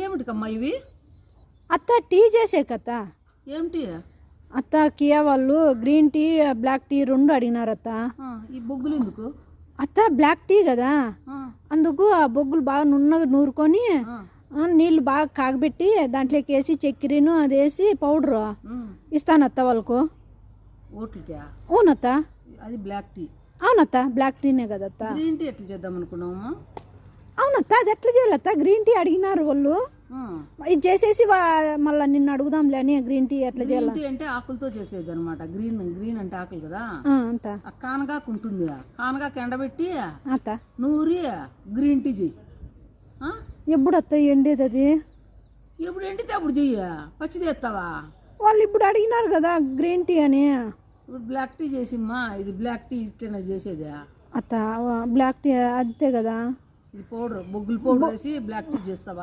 ఏమిటికమ్మా ఇవి? అత్త టీ చేసే కత్త ఏమిటి? అత్త కియా వాళ్ళు గ్రీన్ టీ బ్లాక్ టీ రెండు అడిగినారు అత్త ఈ బొగ్గులు ఎందుకు? అత్త బ్లాక్ టీ కదా. అందుకు ఆ బొగ్గులు బాగా నున్నగా నూరుకొని నీళ్ళు బాగా కాగబెట్టి దాంట్లోకి వేసి చక్కెరను అది వేసి పౌడరు ఇస్తాను అత్త వాళ్ళకు. అవునత్త. అది బ్లాక్ టీ. అవునత్త బ్లాక్ టీనే కదా అత్త గ్రీన్ టీ ఎట్లా చేద్దాం అనుకున్నావమ్మా అవునత్త అది ఎట్లా చేయాలత్త గ్రీన్ టీ అడిగినారు వాళ్ళు. ఇది చేసేసి మళ్ళా నిన్ను అడుగుదాంలే అని గ్రీన్ టీ ఎట్లా చేయాలి? టీ అంటే ఆకులతో చేసేది అనమాట గ్రీన్ గ్రీన్ అంటే ఆకులు కదా? కానగాకు ఉంటుంది. కానగాకు ఎండబెట్టి అత్త. నూరి గ్రీన్ టీ చెయ్యి? ఎప్పుడు అత్త ఎండేది అది? ఎప్పుడు ఎండితే అప్పుడు చెయ్యి. పచ్చిది ఎత్తావా? వాళ్ళు ఇప్పుడు అడిగినారు కదా గ్రీన్ టీ అని. ఇప్పుడు బ్లాక్ టీ చేసిమ్మా. ఇది బ్లాక్ టీ ఇట్లా చేసేది. అత్త బ్లాక్ టీ అంతే కదా? ఇది పౌడర్ బొగ్గుల పౌడర్ వేసి బ్లాక్ టీ చేస్తావా?